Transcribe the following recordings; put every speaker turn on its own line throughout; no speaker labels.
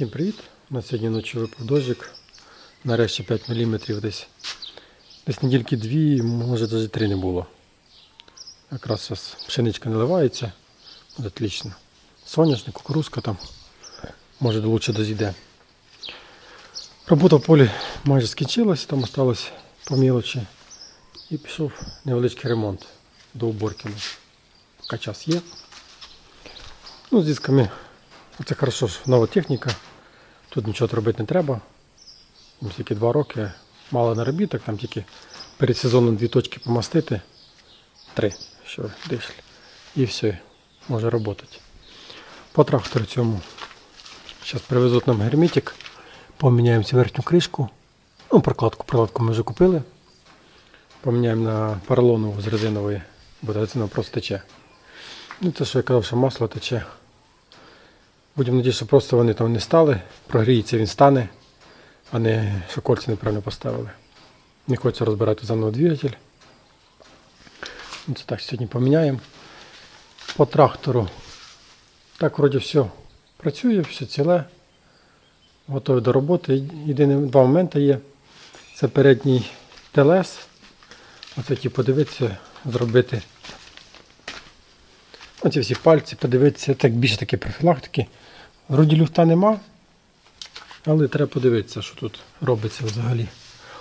Всім привіт! На сьогодні ночі випав. Нарешті 5 мм десь. Десь недільки дві, може навіть три не було. Якраз зараз пшеничка наливається. Буде отлично. Соняшник, кукурузка там. Може лучше дозійде. Робота в полі майже скінчилась, там осталось по мілочі. І пішов невеличкий ремонт до уборки. Поки час є. Ну, з дисками це хорошо, що нова техніка. Тут нічого робити не треба. Їм тільки два роки. Мало наробіток, там тільки перед сезоном дві точки помастити. Три, що дійшли. І все, може працювати. По трактору цьому. Зараз привезуть нам герметик. Поміняємо цю верхню кришку. Ну, прокладку, прокладку ми вже купили. Поміняємо на поролонову з резинової, бо резина просто тече. Ну, це що я казав, що масло тече. Будемо надіятися, що просто вони там не стали, прогріється, він стане, а не що кольця неправильно поставили. Не хочеться розбирати заново двигатель. Ну, Це так сьогодні поміняємо. По трактору. Так, вроді все працює, все ціле. Готові до роботи. Єдине два моменти є. Це передній ТЛС. Оце ті подивитися, зробити. Оці всі пальці, подивитися, так більше такі профілактики. Вроді люфта нема, але треба подивитися, що тут робиться взагалі.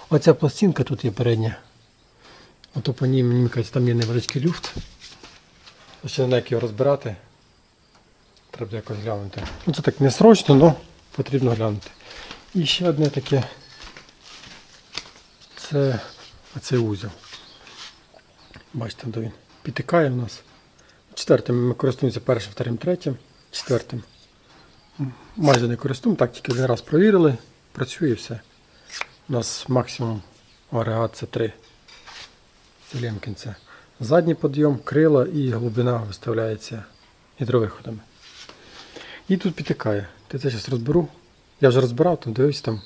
Оця пластинка тут є передня. Ото по ній, мені кажуть, там є невеличкий люфт. Ще не як його розбирати. Треба якось глянути. Ну, це так не срочно, але потрібно глянути. І ще одне таке. Це оцей узел. Бачите, де він підтикає у нас. Четвертим ми користуємося першим, вторим, третім, четвертим. Майже не користуємо, так тільки один раз провірили, працює все. У нас максимум агрегат це 3. Це Задній підйом, крила і глибина виставляється гідровиходами. І тут підтикає. Ти це зараз розберу. Я вже розбирав, там дивився там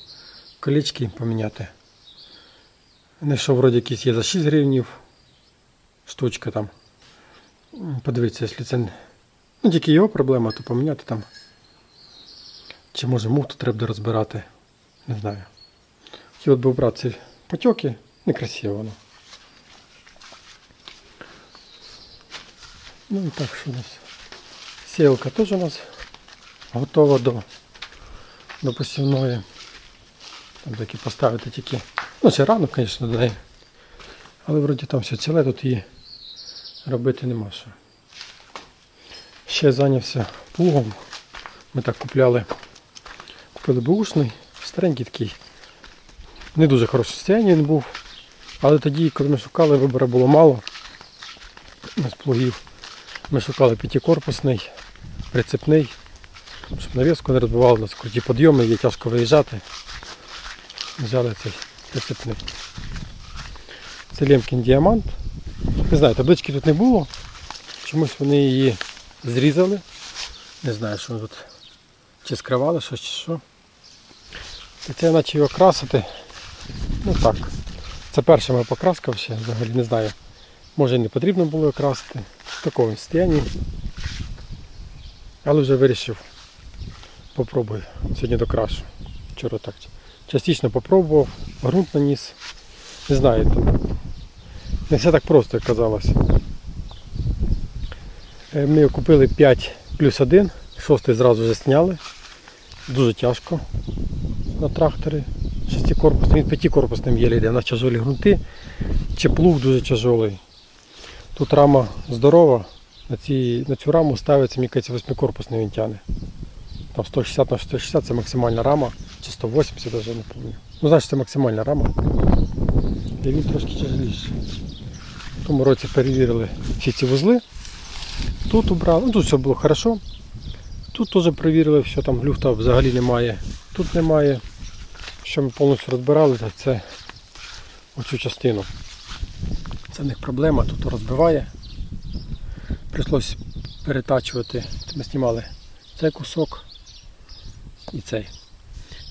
колічки поміняти. Знайшов вроді якісь є за 6 гривнів. Штучка там. М, Подивіться, якщо це ну, тільки його проблема, то поміняти там. Чи може муфту треба буде розбирати. Не знаю. Хотів би обрати ці потьоки, некрасиво воно. Ну і так, що у нас. Сіялка теж у нас готова до, до посівної. Там таки поставити тільки. Ну, ще рано, звісно, до. Але вроді там все ціле, тут її робити нема що. Ще зайнявся плугом. Ми так купляли. Купили старенький такий. Не дуже хороше состояння він був. Але тоді, коли ми шукали, вибору було мало. З плугів. Ми шукали п'ятикорпусний, прицепний, щоб навіску не розбивало, у нас круті підйоми, є тяжко виїжджати. Взяли цей прицепний. Це Лемкін діамант. Не знаю, таблички тут не було. Чомусь вони її зрізали. Не знаю, що тут. Чи скривали щось, чи що. І це наче його красити. Ну так. Це перша моя покраска ще, взагалі не знаю. Може не потрібно було красити. В такому стані. Але вже вирішив. Попробую. Сьогодні докрашу. Вчора так. Частично попробував, ґрунт наніс. Не знаю, там не все так просто, як казалось. Е, Ми купили 5 плюс 1, шостий зразу вже зняли. Дуже тяжко на тракторі. Шестикорпусним, він п'ятикорпусним єлі йде, на тяжолі ґрунти. Чи плуг дуже тяжолий. Тут рама здорова. На, ці, на цю раму ставиться, мені кажеться, восьмикорпусний він тягне. Там 160 на 160 це максимальна рама, чи 180 навіть не пам'ятаю. Ну, значить це максимальна рама. І він трошки тяжеліший. В тому році перевірили всі ці вузли. Тут убрали, ну тут все було хорошо. Тут теж перевірили, все там люфта взагалі немає. Тут немає. Що ми повністю розбирали, так це оцю частину. Це них проблема, тут розбиває. Прийшлось перетачувати. Ми знімали цей кусок і цей.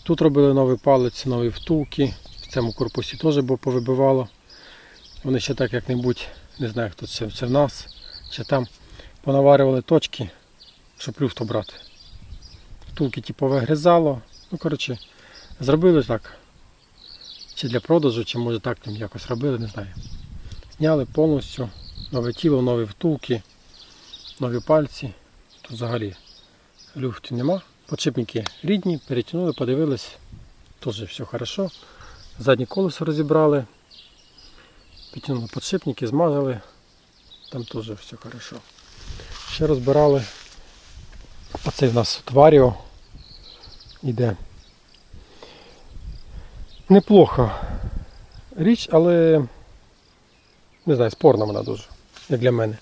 Тут робили новий палець, нові втулки. В цьому корпусі теж було повибивало. Вони ще так як-небудь, не знаю хто це, це в нас, чи там, понаварювали точки, щоб люфт обрати. Втулки типу вигризало. Ну, коротше, зробили так. Чи для продажу, чи може так там якось робили, не знаю. Зняли повністю нове тіло, нові втулки, нові пальці. Тут взагалі люфту нема. Подшипники рідні, перетягнули, подивились. Теж все хорошо. Заднє колесо розібрали. Підтягнули подшипники, змазали. Там теж все хорошо. Ще розбирали. Оцей у нас тваріо іде. Неплоха річ, але не знаю, спорна вона дуже, як для мене.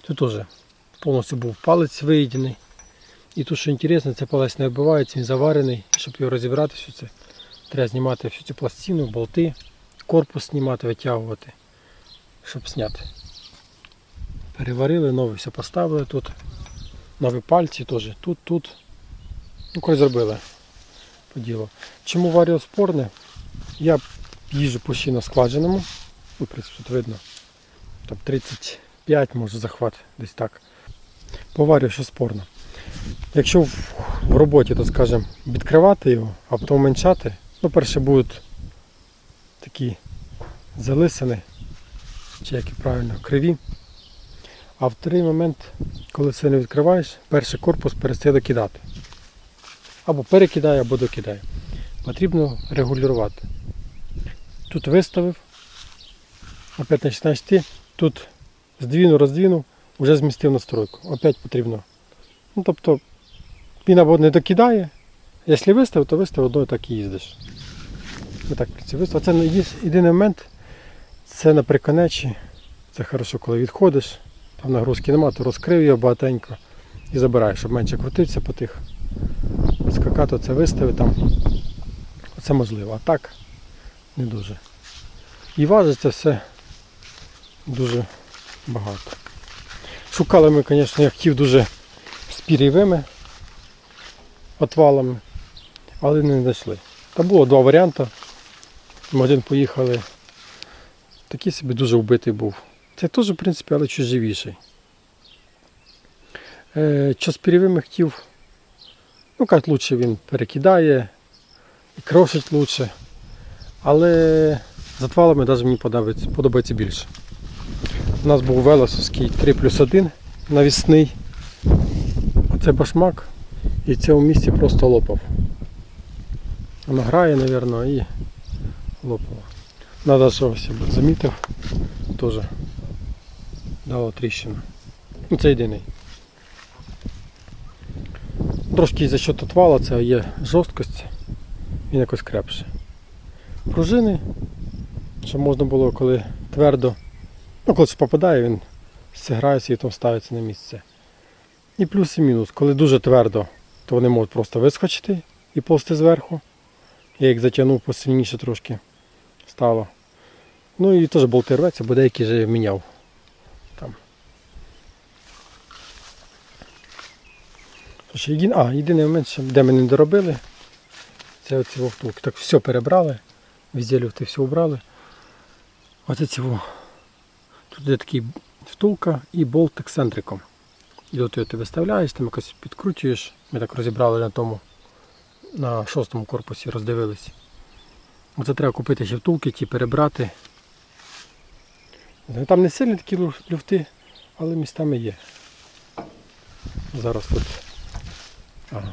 Тут теж повністю був палець виїдений. І тут, що інтересно, це палець не вбивається, він заварений. Щоб його розібрати, все це, треба знімати всю цю пластину, болти, корпус знімати, витягувати, щоб зняти. Переварили, нове все поставили тут. Нові пальці теж тут, тут. Ну, коли зробили по ділу. Чому варіо спорне? Я їжджу постійно складженому. Ну, в принципі, тут видно. Там 35 може захват, десь так. По варіо що спорно. Якщо в, роботі, то скажімо, відкривати його, а потім уменьшати, ну, перше будуть такі залисини, чи як і правильно, криві. А в той момент, коли це не відкриваєш, перший корпус перестає докидати. Або перекидає, або докидає. Потрібно регулювати. Тут виставив, опять починаєш ти, тут здвинув, роздвинув, вже змістив настройку. Опять потрібно. Ну, тобто він або не докидає, якщо виставив, то виставив одною так і їздиш. Ми так. Виставив. Це єдиний момент, це на приконечі. Це хорошо, коли відходиш, там нагрузки немає, то розкрив його багатенько і забираєш, щоб менше крутитися по тих. Скакати це вистави там. Це можливо, а так не дуже. І важить це все дуже багато. Шукали ми, звісно, я хотів дуже з пірєвими отвалами, але не знайшли. Та було два варіанти. Ми один поїхали. Такий собі дуже вбитий був. Це теж, в принципі, але чуть живіший. Е, що з пірєвими хотів, ну кажуть, лучше він перекидає і крошить лучше. Але з отвалами навіть мені подобається, подобається більше. У нас був велосовський 3 плюс 1 навісний. Оце башмак і в цьому місці просто лопав. Воно грає, мабуть, і лопало. Надо, що ось замітив, теж дало тріщину. Ну це єдиний. Трошки за счет отвала це є жорсткость, він якось крепше. Пружини, щоб можна було, коли твердо, ну коли попадає, він зіграється і там ставиться на місце. І плюс і мінус. Коли дуже твердо, то вони можуть просто вискочити і повзти зверху. Я їх затягнув посильніше трошки стало. Ну і теж болти рветься, бо деякі вже міняв. Тож, єдин... А, єдиний момент, що- де ми не доробили, це оці вовтулки. Так все перебрали, везде люфти все убрали. Оце цього. Тут є такий втулка і болт ексцентриком. І от ти виставляєш, там якось підкручуєш. Ми так розібрали на тому, на шостому корпусі роздивились. Оце треба купити ще втулки, ті перебрати. Ну, Там не сильні такі люфти, але містами є. Зараз тут ага,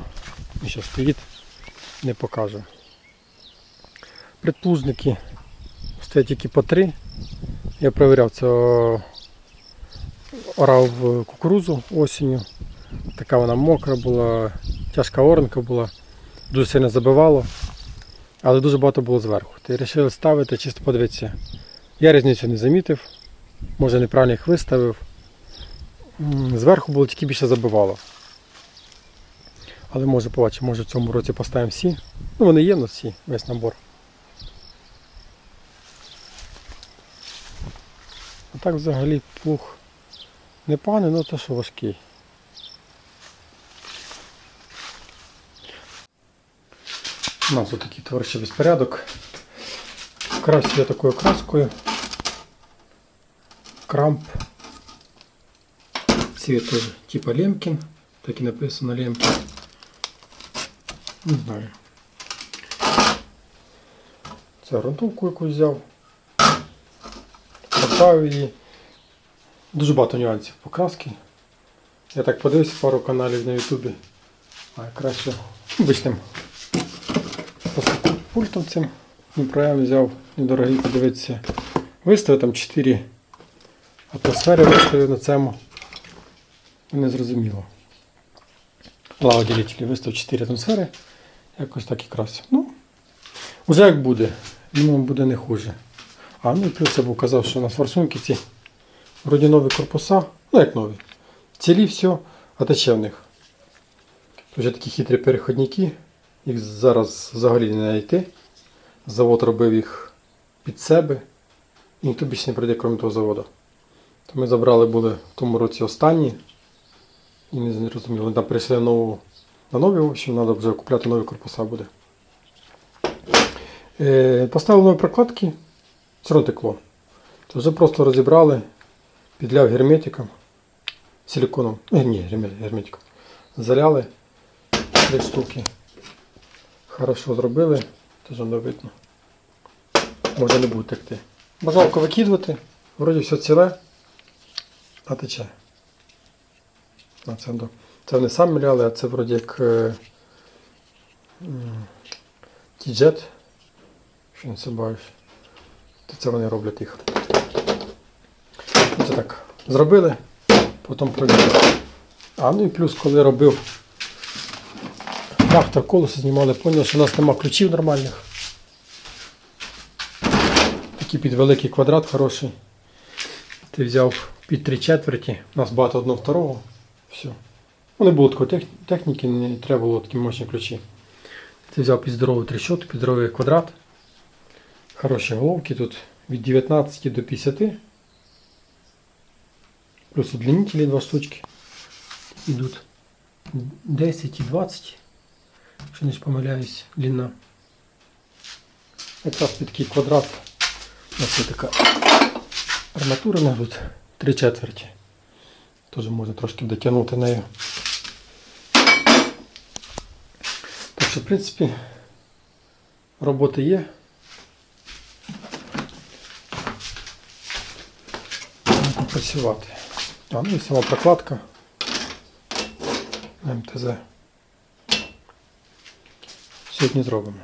він ще стоїть, не покажу. Предплужники стоять тільки по три. Я перевіряв це орав кукурузу осінню. Така вона мокра була, тяжка оранка була, дуже сильно забивало, але дуже багато було зверху. Ти вирішили ставити, чисто подивитися. Я різницю не замітив, може неправильно їх виставив. Зверху було тільки більше забивало. Але може побачимо, може в цьому році поставимо всі. Ну вони є в нас всі, весь набор. А так взагалі плуг непоганий, але це що важкий. У нас отакий творчий безпорядок. Красю я такою краскою. Крамп. Цвет тоже типа Лемкин. Так и написано Лемкин. Не знаю. Це грунтовку якусь взяв. Поставив її. Дуже багато нюансів покраски. Я так подивився пару каналів на Ютубі. А краще обичним пультом цим. Неправильно взяв недорогий подивитися. Виставив там 4 атмосфери виставив на цьому. Не зрозуміло. Лагоділителі виставив 4 атмосфери. Якось так і краще. Ну, вже як буде. Думаю, буде не хуже. А ну і плюс я був казав, що у нас форсунки ці вроді нові корпуса. Ну як нові. Цілі все, а тече в них. Вже такі хитрі переходники. Їх зараз взагалі не знайти. Завод робив їх під себе. І ніхто більше не прийде, крім того заводу. То ми забрали були в тому році останні. І не зрозуміли. Вони там прийшли на нову, на нові, в общем, треба вже купляти нові корпуса буде. Е, поставили нові прокладки, все одно текло. То вже просто розібрали, підляв герметиком, силиконом, е, ні, герметиком. Заляли три штуки. Хорошо зробили, теж воно видно. Може не буде текти. Бажалко викидувати, вроді все ціле, а тече. А це, до- це вони самі ляли, а це вроді як е, м, що не забуваєш. То це вони роблять їх. Це так. Зробили, потім провірили. А ну і плюс, коли робив трактор колесо знімали, поняли, що у нас нема ключів нормальних. Такий під великий квадрат хороший. Ти взяв під три четверті, у нас багато одного второго. Все. Ну, не було такої техніки, не треба було такі мощні ключі. Ти взяв під здорову трещотку, під квадрат. Хороші головки тут від 19 до 50. Плюс удлинителі два штучки. Ідуть 10 і 20. Якщо не помиляюсь, длина. Якраз під такий квадрат. У нас є така арматура тут 3 четверті. Теж можна трошки дотягнути нею. Так що, в принципі, роботи є. Працювати. А, ну і сама прокладка МТЗ. Сьогодні зробимо.